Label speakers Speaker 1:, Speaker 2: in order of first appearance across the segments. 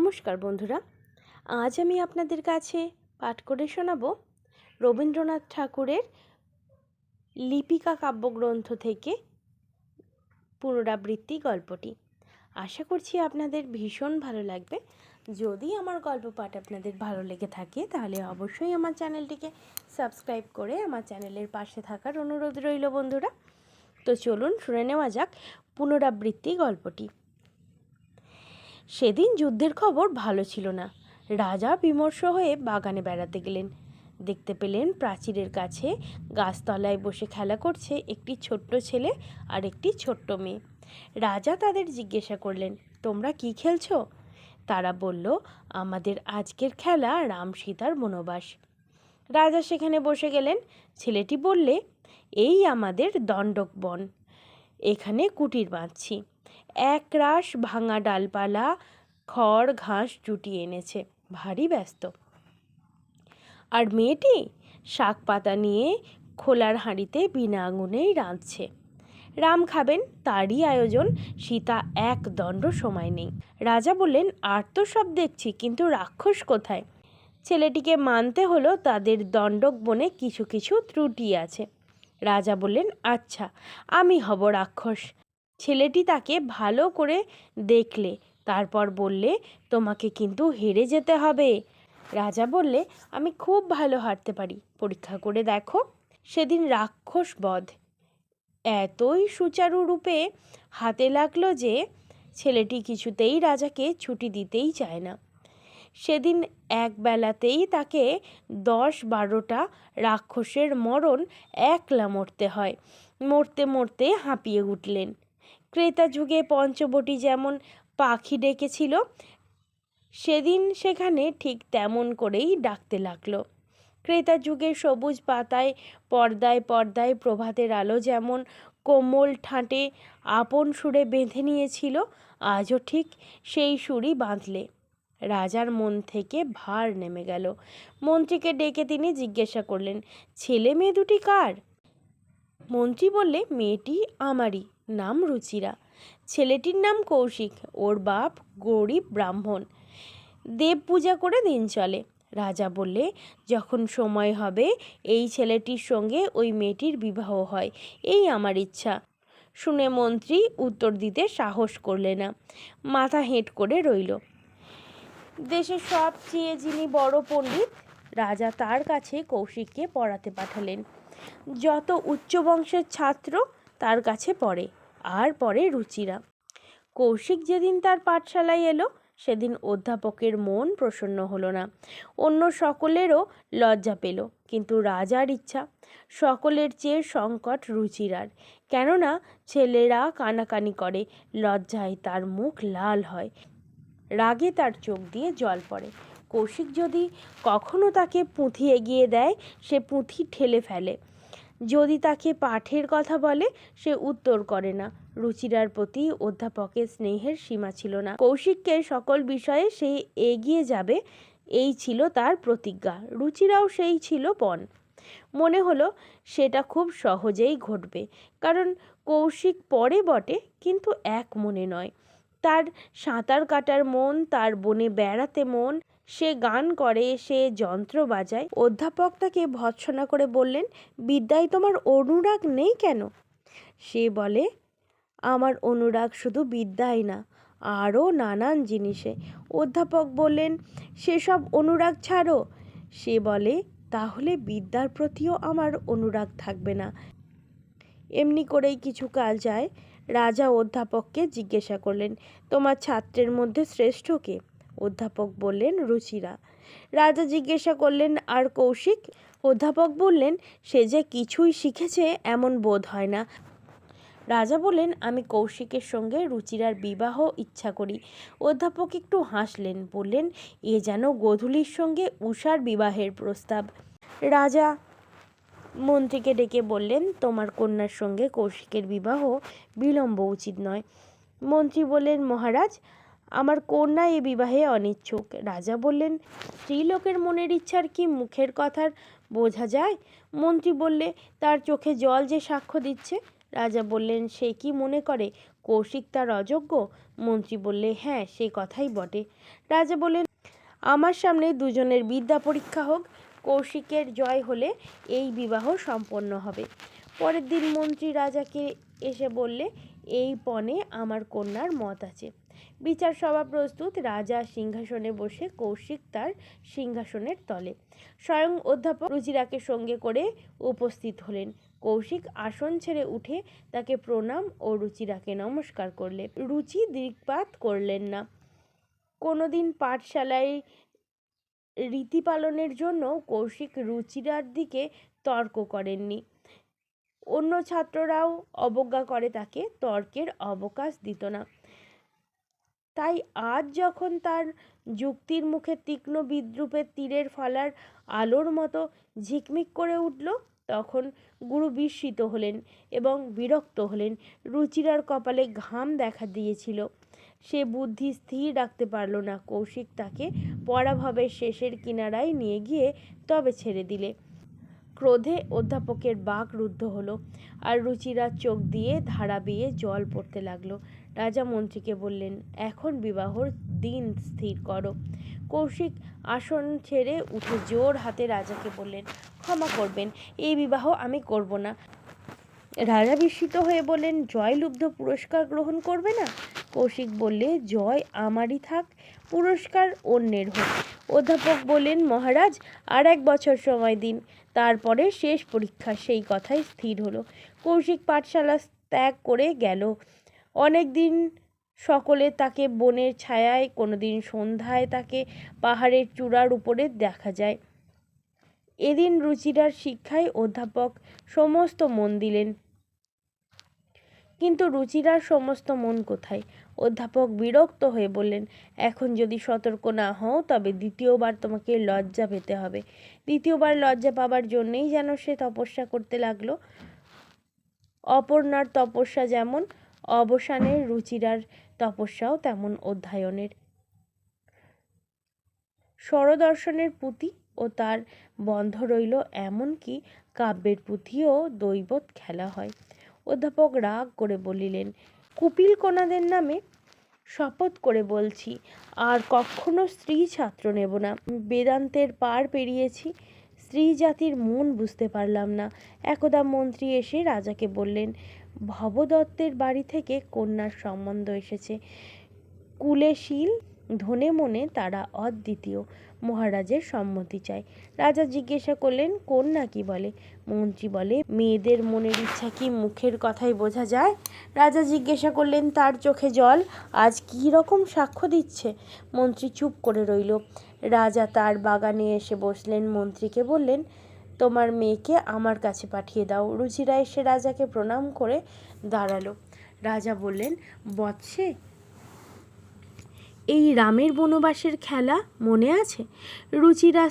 Speaker 1: নমস্কার বন্ধুরা, আজ আমি আপনাদের কাছে পাঠ করে শোনাব রবীন্দ্রনাথ ঠাকুরের লিপিকা কাব্যগ্রন্থ থেকে পুনরাবৃত্তি গল্পটি। আশা করছি আপনাদের ভীষণ ভালো লাগবে। যদি আমার গল্প পাঠ আপনাদের ভালো লেগে থাকে, তাহলে অবশ্যই আমার চ্যানেলটিকে সাবস্ক্রাইব করে আমার চ্যানেলের পাশে থাকার অনুরোধ রইল বন্ধুরা। তো চলুন শুনে নেওয়া যাক পুনরাবৃত্তি গল্পটি। সেদিন যুদ্ধের খবর ভালো ছিল না। রাজা বিমর্ষ হয়ে বাগানে বেড়াতে গেলেন। দেখতে পেলেন প্রাচীরের কাছে গাছতলায় বসে খেলা করছে একটি ছোট্ট ছেলে আর একটি ছোট্ট মেয়ে। রাজা তাদের জিজ্ঞাসা করলেন, তোমরা কি খেলছো? তারা বলল, আমাদের আজকের খেলা রাম সীতার বনবাস। রাজা সেখানে বসে গেলেন। ছেলেটি বললে, এই আমাদের দণ্ডক বন। এখানে কুটির বাঁধছি। এক রাশ ভাঙা ডালপালা, খড়, ঘাস জুটিয়ে এনেছে। ভারী ব্যস্ত। আর মেয়েটি শাক পাতা নিয়ে খোলার হাঁড়িতে বিনা আঙুনেই রাঁধছে। রাম খাবেন, তারই আয়োজন, সীতা এক দণ্ড সময় নেই। রাজা বললেন, আর তো সব দেখছি, কিন্তু রাক্ষস কোথায়? ছেলেটিকে মানতে হলো, তাদের দণ্ডক বনে কিছু কিছু ত্রুটি আছে। রাজা বললেন আচ্ছা আমি হব রাক্ষস। ছেলেটি তাকে ভালো করে দেখলে। তারপর বললে, তোমাকে কিন্তু হেরে যেতে হবে। রাজা বললে, আমি খুব ভালো হারতে পারি। পরীক্ষা করে দেখো, সেদিন রাক্ষস বধ। এতই সুচারু রূপে হাতে লাগল যে, ছেলেটি কিছুতেই রাজাকে ছুটি দিতেই চায় না। সেদিন এক বেলাতেই তাকে দশ বারোটা রাক্ষসের মরণ একলা মরতে হয়। মরতে মরতে হাঁপিয়ে উঠলেন। ক্রেতা যুগে পঞ্চবটি যেমন পাখি ডেকেছিল, সেদিন সেখানে ঠিক তেমন করেই ডাকতে লাগল। ক্রেতা যুগে সবুজ পাতায়, পর্দায় পর্দায় প্রভাতের আলো যেমন কোমল ঠাঁটে আপন সুরে বেঁধে নিয়েছিল, আজও ঠিক সেই সুরই বাঁধলে। রাজার মন থেকে ভার নেমে গেল। মন্ত্রীকে ডেকে তিনি জিজ্ঞাসা করলেন, ছেলে মেয়ে দুটি কার? মন্ত্রী বললে, মেয়েটি আমারই। নাম রুচিরা। ছেলেটির নাম কৌশিক, ওর বাপ গরিব ব্রাহ্মণ। দেব পূজা করে দিন চলে। রাজা বললে, যখন সময় হবে, এই ছেলেটির সঙ্গে ওই মেয়েটির বিবাহ হয়। এই আমার ইচ্ছা। শুনে মন্ত্রী উত্তর দিতে সাহস করলে না। মাথা হেঁট করে রইল। দেশের সবচেয়ে যিনি বড় পণ্ডিত, রাজা তার কাছে কৌশিককে পড়াতে পাঠালেন। যত উচ্চ বংশের ছাত্র, তার কাছে পড়ে। আর পরে রুচিরা। কৌশিক যেদিন তার পাঠশালায় এলো, সেদিন অধ্যাপকের মন প্রসন্ন হলো না। অন্য সকলেরও লজ্জা পেল, কিন্তু রাজার ইচ্ছা। সকলের চেয়ে সংকট রুচিরার। কেননা ছেলেরা কানাকানি করে, লজ্জায় তার মুখ লাল হয়। রাগে তার চোখ দিয়ে জল পড়ে। কৌশিক যদি কখনো তাকে পুঁথি এগিয়ে দেয়, সে পুঁথি ঠেলে ফেলে। যদি তাকে পাঠের কথা বলে, সে উত্তর করে না। রুচিরার প্রতি অধ্যাপকের স্নেহের সীমা ছিল না। কৌশিককে সকল বিষয়ে সে এগিয়ে যাবে, এই ছিল তার প্রতিজ্ঞা। রুচিরাও সেই ছিল পণ। মনে হলো সেটা খুব সহজেই ঘটবে। কারণ কৌশিক পরে বটে, কিন্তু এক মনে নয়। তার সাঁতার কাটার মন, তার বনে বেড়াতে মন, সে গান করে, সে যন্ত্র বাজায়। অধ্যাপক তাকে ভৎসনা করে বললেন, বিদ্যায় তোমার অনুরাগ নেই কেন? সে বলে, আমার অনুরাগ শুধু বিদ্যায় না, আরও নানান জিনিসে। অধ্যাপক বললেন, সেসব অনুরাগ ছাড়ো। সে বলে, তাহলে বিদ্যার প্রতিও আমার অনুরাগ থাকবে না। এমনি করেই কিছু কাল যায়। রাজা অধ্যাপককে জিজ্ঞাসা করলেন, তোমার ছাত্রের মধ্যে শ্রেষ্ঠ কে? অধ্যাপক বললেন, রুচিরা। রাজা জিজ্ঞাসা করলেন, আর কৌশিক? অধ্যাপক বললেন, সে যে কিছুই শিখেছে এমন বোধ হয় না। রাজা বললেন, আমি কৌশিকের সঙ্গে রুচিরার বিবাহ ইচ্ছা করি। অধ্যাপক একটু হাসলেন, বললেন, এ যেন গোধূলির সঙ্গে উষার বিবাহের প্রস্তাব। রাজা মন্ত্রীকে ডেকে বললেন, তোমার কন্যার সঙ্গে কৌশিকের বিবাহ বিলম্ব উচিত নয়। মন্ত্রী বললেন, মহারাজ, আমার কন্যা এ বিবাহে অনিচ্ছুক। রাজা বললেন, স্ত্রীলোকের মনের ইচ্ছার কি মুখের কথার বোঝা যায়? মন্ত্রী বললে, তার চোখে জল যে সাক্ষ্য দিচ্ছে? রাজা বললেন, সে কি মনে করে কৌশিক তার অযোগ্য? মন্ত্রী বললে হ্যাঁ সে কথাই বটে। রাজা বললেন, আমার সামনে দুজনের বিদ্যা পরীক্ষা হোক কৌশিকের জয় হলে এই বিবাহ সম্পন্ন হবে। পরের দিন মন্ত্রী রাজাকে এসে বললে, এই পণে আমার কন্যার মত আছে। বিচার সভা প্রস্তুত, রাজা সিংহাসনে বসে কৌশিক তার সিংহাসনের তলে। স্বয়ং অধ্যাপক রুচিরাকে সঙ্গে করে উপস্থিত হলেন। কৌশিক আসন ছেড়ে উঠে তাকে প্রণাম ও রুচিরাকে নমস্কার করলে রুচি দিকপাত করলেন না। কোনোদিন পাঠশালায় রীতি পালনের জন্য কৌশিক রুচিরার দিকে তর্ক করেননি। অন্য ছাত্ররাও অবজ্ঞা করে তাকে, তর্কের অবকাশ দিত না। তাই আজ যখন তার যুক্তির মুখে তীক্ষ্ণ বিদ্রুপের তীরের ফলার আলোর মতো ঝিকমিক করে উঠল, তখন গুরু বিস্মিত হলেন এবং বিরক্ত হলেন। রুচিরার কপালে ঘাম দেখা দিয়েছিল। সে বুদ্ধি স্থির রাখতে পারল না। কৌশিক তাকে পরাভবের শেষের কিনারায় নিয়ে গিয়ে তবে ছেড়ে দিলে। ক্রোধে অধ্যাপকের বাক রুদ্ধ হলো আর রুচিরা চোখ দিয়ে ধারা বেয়ে জল পড়তে লাগল। রাজা মন্ত্রীকে বললেন, এখন বিবাহর দিন স্থির করো। কৌশিক আসন ছেড়ে উঠে জোর হাতে রাজাকে বললেন, ক্ষমা করবেন, এই বিবাহ আমি করব না। রাজা বিস্মিত হয়ে বললেন, জয়লুব্ধ পুরস্কার গ্রহণ করবে না? কৌশিক বললে, জয় আমারই থাক, পুরস্কার অন্যের হোক। অধ্যাপক বললেন, মহারাজ, আর এক বছর সময় দিন। তারপরে শেষ পরীক্ষা, সেই কথাই স্থির হলো। কৌশিক পাঠশালা ত্যাগ করে গেল। অনেক দিন সকলে তাকে বনের ছায়ায়, কোনোদিন সন্ধ্যায় তাকে পাহাড়ের চূড়ার উপরে দেখা যায়। এদিন রুচিরার শিক্ষায় অধ্যাপক সমস্ত মন দিলেন। কিন্তু রুচিরার সমস্ত মন কোথায়? অধ্যাপক বিরক্ত হয়ে বললেন, এখন যদি সতর্ক না হও, তবে দ্বিতীয়বার তোমাকে লজ্জা পেতে হবে। দ্বিতীয়বার লজ্জা পাবার জন্যেই যেন সে তপস্যা করতে লাগল। অপর্ণার তপস্যা যেমন অবসানের রুচিরার তপস্যাও তেমন অধ্যয়নের। স্বরদর্শনের পুঁথি ও তার বন্ধ রইল এমনকি কাব্যের পুঁথিও দৈবত খেলা হয়। অধ্যাপক রাগ করে বলিলেন, কুপিল কোনাদের নামে শপথ করে বলছি, আর কখনো স্ত্রী ছাত্র নেব না। বেদান্তের পার পেরিয়েছি, স্ত্রী জাতির মন বুঝতে পারলাম না। একদা মন্ত্রী এসে রাজাকে বললেন, ভবদত্তের বাড়ি থেকে কন্যার সম্বন্ধ এসেছে। কুলেশীল, ধনে মনে তারা অদ্বিতীয়। মহারাজের সম্মতি চায় রাজা জিজ্ঞাসা করলেন কন্যা কি বলে? মন্ত্রী বলে, মেয়েদের মনের ইচ্ছা কি মুখের কথাই বোঝা যায়? রাজা জিজ্ঞাসা করলেন, তার চোখে জল আজ কী রকম সাক্ষ্য দিচ্ছে? মন্ত্রী চুপ করে রইল। রাজা তার বাগানে এসে বসলেন। মন্ত্রীকে বললেন, তোমার মেয়েকে আমার কাছে পাঠিয়ে দাও। রুচিরা এসে রাজাকে প্রণাম করে দাঁড়াল। রাজা বললেন, বৎসে এই রামের বনবাসের খেলা মনে আছে? রুচিরা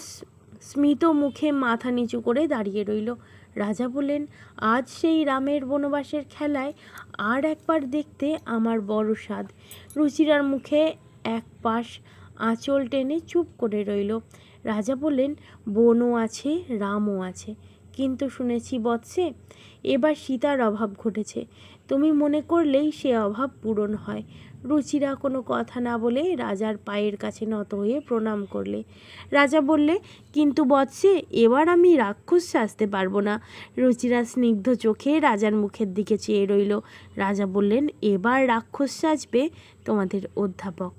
Speaker 1: স্মিত মুখে মাথা নিচু করে দাঁড়িয়ে রইল। রাজা বললেন, আজ সেই রামের বনবাসের খেলায় আর একবার দেখতে আমার বড় স্বাদ। রুচিরার মুখে এক পাশ আঁচল টেনে চুপ করে রইল। রাজা বললেন, বনও আছে, রামও আছে। কিন্তু শুনেছি বৎসে, এবার সীতার অভাব ঘটেছে। তুমি মনে করলেই সে অভাব পূরণ হয়। রুচিরা কোনো কথা না বলে রাজার পায়ের কাছে নত হয়ে প্রণাম করলে। রাজা বললে, কিন্তু বৎসে, এবার আমি রাক্ষস সাজতে পারব না। রুচিরা স্নিগ্ধ চোখে রাজার মুখের দিকে চেয়ে রইল। রাজা বললেন, এবার রাক্ষস সাজবে তোমাদের অধ্যাপক।